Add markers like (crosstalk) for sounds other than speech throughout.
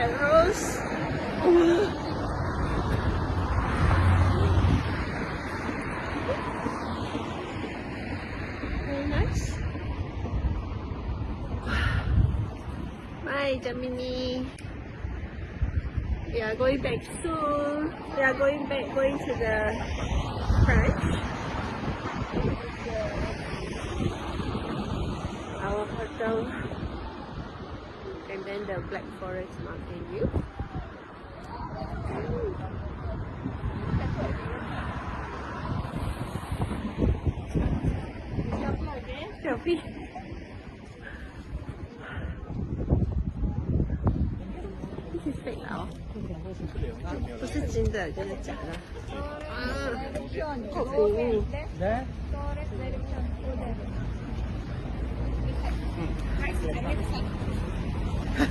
at Rose. Very nice. Bye, Gemini. We are going back soon. We are going back, going to the French. Our hotel And then the Black Forest Mountain View. Selfie. 这是 fake 的哦，不是真的，就是假的。啊，好恐怖！ So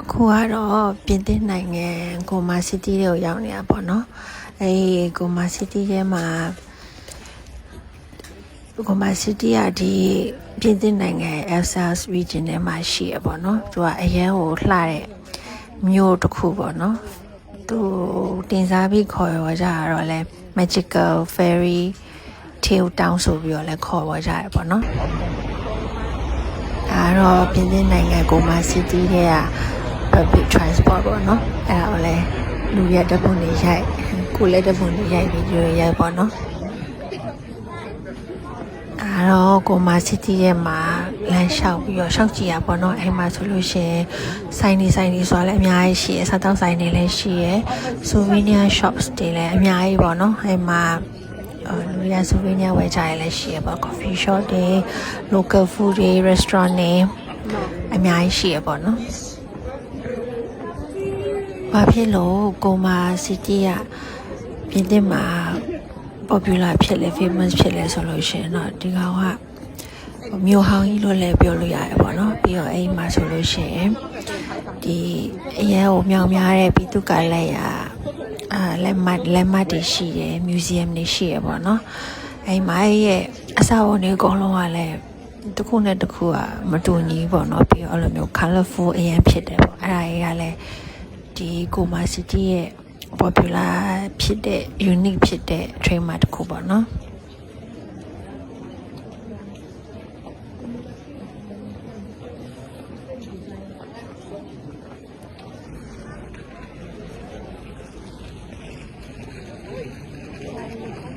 အခုကတော့ပြင်သစ်နိုင်ငံကိုမာစီတီတွေကိုရောက်နေတာပေါ့နော်အဲဒီကိုမာစီတီထဲမှာကိုမာစီတီကဒီပြင်သစ်နိုင်ငံ Alsace region ထဲမှာရှိရပေါ့နော်သူကအရန်ကိုလှတဲ့မြို့တစ်ခုပေါ့နော်သူတင်စားပြီးခေါ်ရကြတာတော့လဲ magical fairy tale town ဆိုပြီးတော့လဲခေါ်ဝကြတယ်ပေါ့နော် ဒါကတော့ပြင်သစ်နိုင်ငံကိုမာစီတီတဲ့က public transport ပေါ့နော်အဲ့ဒါကိုလည်းလူရတဲ့ပုံတွေရိုက်ကိုလည်းတဲ့ပုံတွေရိုက်ဗီဒီယိုရိုက်ပေါ့နော်အဲ့တော့ကိုမာစီတီရဲ့မှာလမ်းလျှောက်ပြီးတော့ရှောက်ကြည့်ရပေါ့နော်အဲ့မှာဆိုလို့ရှိရင်ဆိုင်နေဆိုင်နေဆိုတာလည်းအများကြီးရှိရယ်စားတောက်ဆိုင်တွေလည်းရှိရယ် souvenir shops တွေလည်းအများကြီးပေါ့နော်အဲ့မှာအော် လူရဆူဝင်းညဝယ်ကြရလဲရှိရပါ coffee shop တွေ local food တွေ restaurant တွေအများကြီးရှိရပေါ့နော်ဘာဖြစ်လို့ကိုမာစီတီကပြင်သစ်မှာ popular ဖြစ်လဲ famous ဖြစ်လဲဆိုလို့ရှိရင်တော့ဒီကောင်က မြို့ဟောင်းကြီးလို့လည်းပြောလို့ရတယ်ပေါ့နော်ပြီးတော့အဲ့ဒီမှာဆိုလို့ရှိရင်ဒီအရဲကိုမြောင်များတဲ့ပြီးသူကလည်းရအာလက်မတ်လက်မတ်တွေရှိတယ် museum တွေရှိရပေါ့နော်အဲ့မှာအဲ့ရဲ့အစာအုံတွေအကုန်လုံးကလည်းတစ်ခုနဲ့တစ်ခုကမတူညီဘူးပေါ့နော်ပြီးတော့အဲ့လိုမျိုး colorful အရင်ဖြစ်တယ်ပေါ့အဲ့ဒါကြီးကလည်းဒီကိုမာစီတီရဲ့ popular ဖြစ်တဲ့ unique ဖြစ်တဲ့ trademark တစ်ခုပေါ့နော်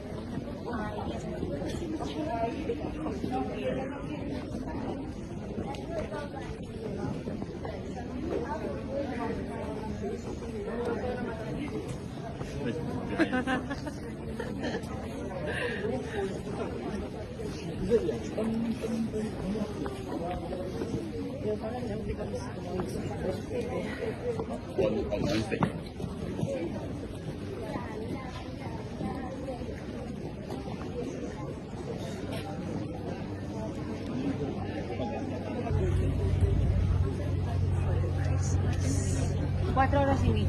(laughs) 哈哈！不不不，Cuatro horas y media.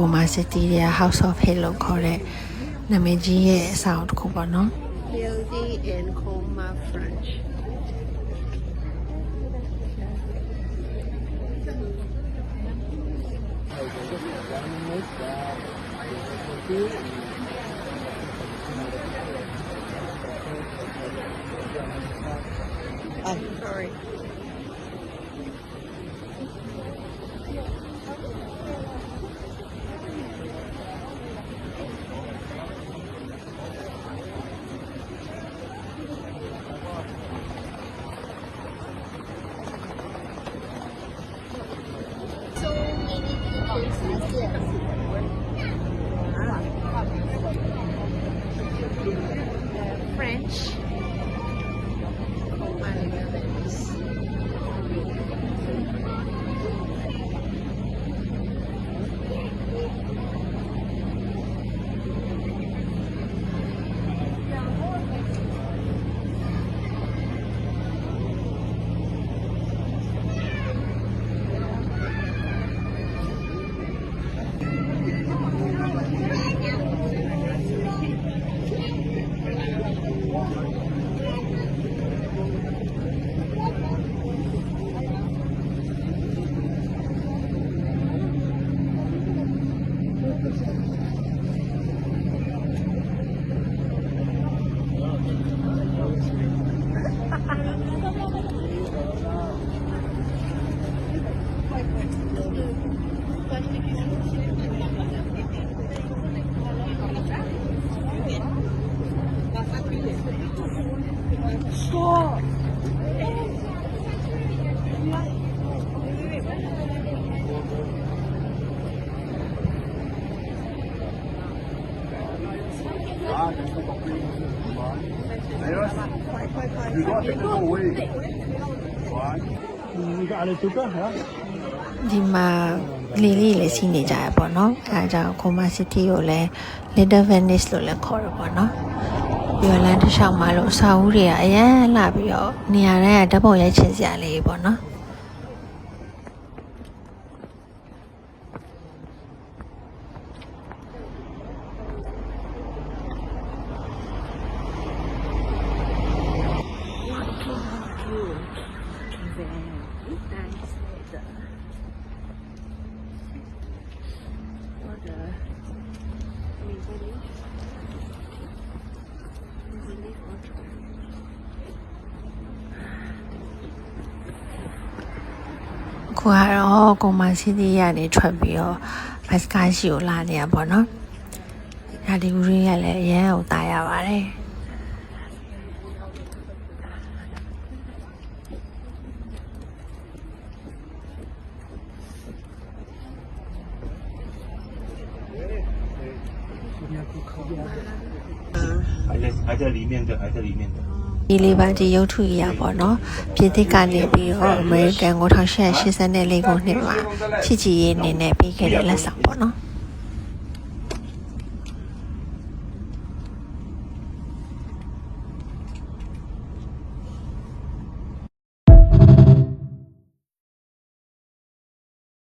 ကိုမာစီတီရဲ့ House of Hill လို့ခေါ်တဲ့နာမည်ကြီးရဲ့အဆောင်တစ်ခုပေါ့နော် Building in Coma French. Sorry. Score! You got to go away. One. You got a sugar, huh? ဒီမှာလေးလေးလည်းစီးနေကြရပေါ့နော်အဲဒါကြောင့်ကိုမာစီတီကိုလည်း Little Venice လို့လည်းခေါ်ရပေါ့နော်ပြီးတော့လမ်းတစ်လျှောက်မှာလို့အစာအုပ်တွေကအရန်လာပြီးတော့နေရာတိုင်းကဓာတ်ပုံရိုက်ချင်စရာလေးပေါ့နော် ကိုကတော့ကိုမရှိသေးရနေထွက်ပြီးတော့ဘတ်စကားရှိကိုလာနေရပါတော့။ဒါဒီကူရင်းရလည်းအရန်ကိုတာရပါတယ်။ ဒီလေးပါဒီရုပ်ထုကြီးရပေါ့နော်ပြည်သစ်ကနေပြီးတော့အမေရိကန်ကို1884ခုနှစ်မှာချစ်ကြည်ရေးအနေနဲ့ပြီးခဲ့တဲ့လက်ဆောင်ပေါ့နော်